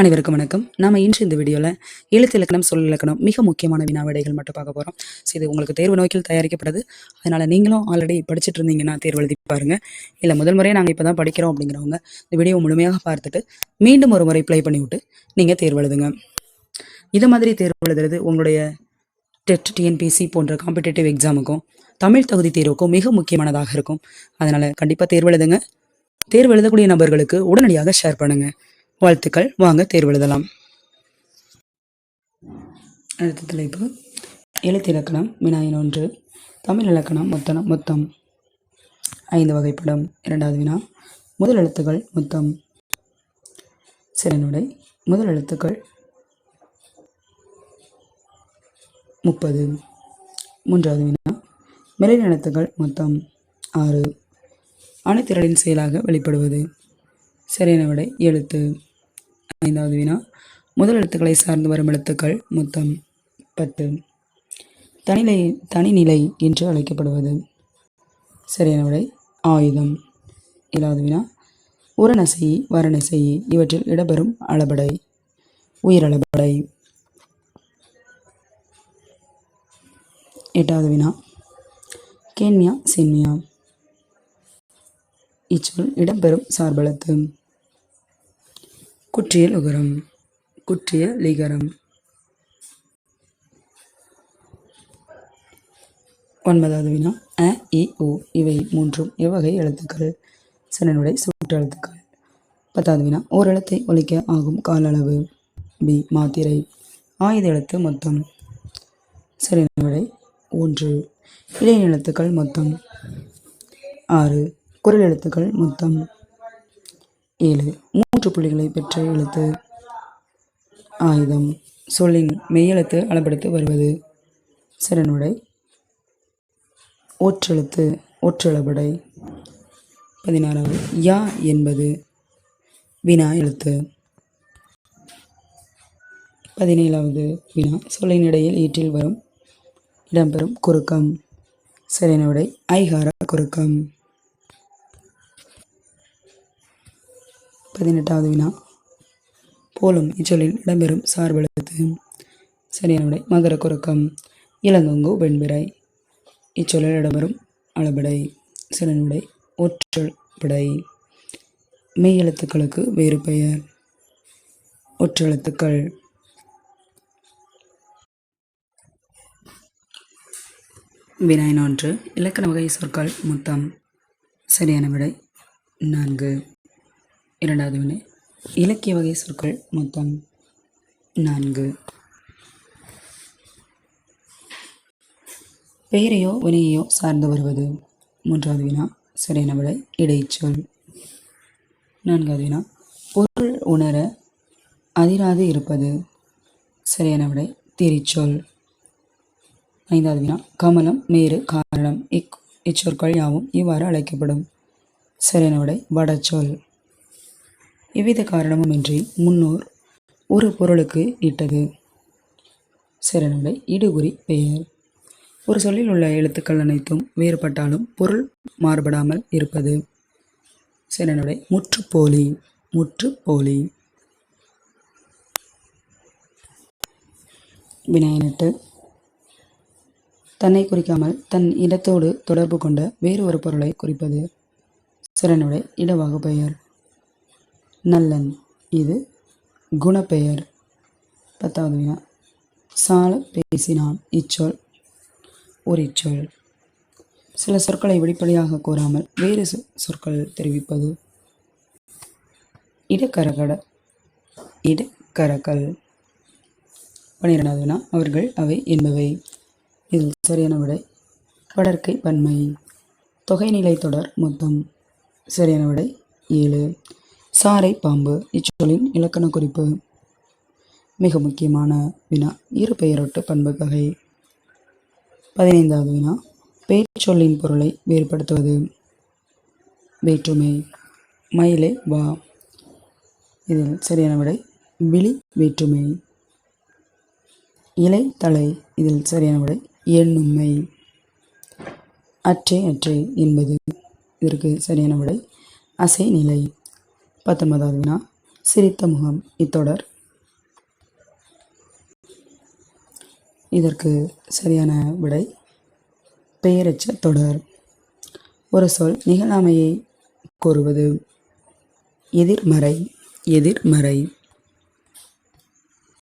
அனைவருக்கும் வணக்கம். நாம் இன்று இந்த வீடியோவில் எழுத்து இலக்கணம் சொல் இலக்கணம் மிக முக்கியமான வினா விடைகள் மட்டும் பார்க்க போகிறோம் ஸோ இது உங்களுக்கு தேர்வு நோக்கில் தயாரிக்கப்படுது அதனால் நீங்களும் ஆல்ரெடி படிச்சுட்டு இருந்தீங்கன்னா தேர்வு எழுதி பாருங்கள் இல்லை முதல் முறையாக நாங்கள் இப்போ தான் படிக்கிறோம் அப்படிங்கிறவங்க இந்த வீடியோ முழுமையாக பார்த்துட்டு மீண்டும் ஒரு முறை ப்ளே பண்ணி விட்டு நீங்கள் தேர்வு எழுதுங்க. இது மாதிரி தேர்வு எழுதுறது உங்களுடைய டெட் டிஎன்பிசி போன்ற காம்படிட்டிவ் எக்ஸாமுக்கும் தமிழ் தகுதி தேர்வுக்கும் மிக முக்கியமானதாக இருக்கும். அதனால் கண்டிப்பாக தேர்வு எழுதுங்க. தேர்வு எழுதக்கூடிய நபர்களுக்கு உடனடியாக ஷேர் பண்ணுங்கள் வாழ்த்துக்கள். வாங்க தேர்வெழுதலாம். அடுத்த தலைப்பு. எழுத்து இலக்கணம் வினாயின் ஒன்று. தமிழ் இலக்கணம் மொத்தம் மொத்தம். ஐந்து வகைப்படம் இரண்டாவது வினா. முதல் எழுத்துக்கள் மொத்தம். சிறனுடை. முதல் எழுத்துக்கள் முப்பது. மூன்றாவது வினா. மெலின எழுத்துக்கள் மொத்தம். ஆறு. அணுத்திரளின் செயலாக வெளிப்படுவது. சரியான விடை எழுத்து. ஐந்தாவது வினா. முதல் எழுத்துக்களை சார்ந்து வரும் எழுத்துக்கள் மொத்தம் பத்து. தனிநிலை தனிநிலை என்று அழைக்கப்படுவது. சரியான விடை ஆயுதம். ஏழாவது வினா. உரநசை வரணசை இவற்றில் இடம்பெறும் அளபடை உயிரளபடை எட்டாவது வினா. கேன்மியா சென்மியா இச்சொல் இடம்பெறும் சார்பலத்து குற்றிய லுகரம் குற்றிய லிகரம். ஒன்பதாவது வினா. அ இ ஓ இவை மூன்றும் எவ்வகை எழுத்துக்கள். சனனுடைய சுற்று எழுத்துக்கள். பத்தாவது வினா. ஓர் எழுத்தை ஒலிக்க ஆகும் கால அளவு. பி மாத்திரை. ஆயுத எழுத்து மொத்தம். சிறன விடை ஒன்று. இளைய எழுத்துக்கள் மொத்தம். ஆறு. குரல் எழுத்துக்கள் மொத்தம். ஏழு. மூன்று புள்ளிகளை பெற்ற எழுத்து ஆயுதம். சொல்லின் மெய்யெழுத்து அளப்படுத்து வருவது சிறனுடை ஒற்றெழுத்து ஒற்றளபடை பதினாறாவது யா என்பது வினா எழுத்து. பதினேழாவது வினா சொல்லின் இடையில் ஈற்றில் வரும் இடம்பெறும் குறுக்கம். சிறனுடை ஐகார குறுக்கம். பதினெட்டாவது வினா. போலும் இச்சொல்லில் இடம்பெறும் சார்பெழுத்து. சரியான விடை மகர குறுக்கம். இளங்கொங்கு வெண்பிறை இச்சொல்லில் இடம்பெறும் அளபடை. சரியான விடை படை மெய் எழுத்துக்களுக்கு வேறு பெயர். ஒற்றெழுத்துக்கள். வினாயின் ஒன்று இலக்கண வகை சொற்கள் மொத்தம். சரியான விடை நான்கு. இரண்டாவது வினை இலக்கிய வகை சொற்கள் மொத்தம் நான்கு. பெயரையோ வினையையோ சார்ந்து வருவது மூன்றாவது வினா சரியான விடை இடைச்சொல். நான்காவது வினா பொருள் உணர அதிராது இருப்பது சரியான விடை திரிச்சொல். ஐந்தாவது வினா கமலம் மேறு காரணம் இக் இச்சொற்கள் யாவும் இவ்வாறு அழைக்கப்படும் சரியான விடை வடச்சொல். எவ்வித காரணமுமின்றி முன்னோர் ஒரு பொருளுக்கு இட்டது. சரியான இடுகுறி பெயர். ஒரு சொல்லில் உள்ள எழுத்துக்கள் அனைத்தும் வேறுபட்டாலும் பொருள் மாறுபடாமல் இருப்பது. சரியான முற்றுப்போலி முற்றுப்போலி. வினாயனட்டு தன்னை குறிக்காமல் தன் இடத்தோடு தொடர்பு கொண்ட வேறு ஒரு பொருளை குறிப்பது. சிறனுடை இடவாக பெயர். நல்லன் இது குணப்பெயர். பத்தாவது வினா. சால பேசினான். இச்சொல். ஒரு இச்சொல் சில சொற்களை வெளிப்படையாக கூறாமல் வேறு சொ- சொற்கள் தெரிவிப்பது. இடக்கரகட. இடக்கரகல். பன்னிரெண்டாவது வினா. அவர்கள் அவை என்பவை. இதில் சரியான விடை. வடற்கை பன்மை. தொகைநிலை தொடர் மொத்தம். சரியான விடை. ஏழு. சாரை பாம்பு இச்சொல்லின் இலக்கண குறிப்பு. மிக முக்கியமான வினா இருபெயரொட்டு பண்புகை பண்பு வகை பதினைந்தாவது வினா பேச்சொல்லின் பொருளை வேறுபடுத்துவது. வேற்றுமை மயிலே வா. இதில் சரியான விடை விழி வேற்றுமை. இலை தலை இதில் சரியான விடை எண்ணுமை அற்றே அற்றே என்பது. இதற்கு சரியான விடை அசை நிலை பத்தொன்பதாவது வினா. சிரித்த முகம். இத்தொடர். இதற்கு சரியான விடை. பெயரச்ச தொடர். ஒரு சொல் நிகழாமையை கூறுவது. எதிர்மறை. எதிர்மறை.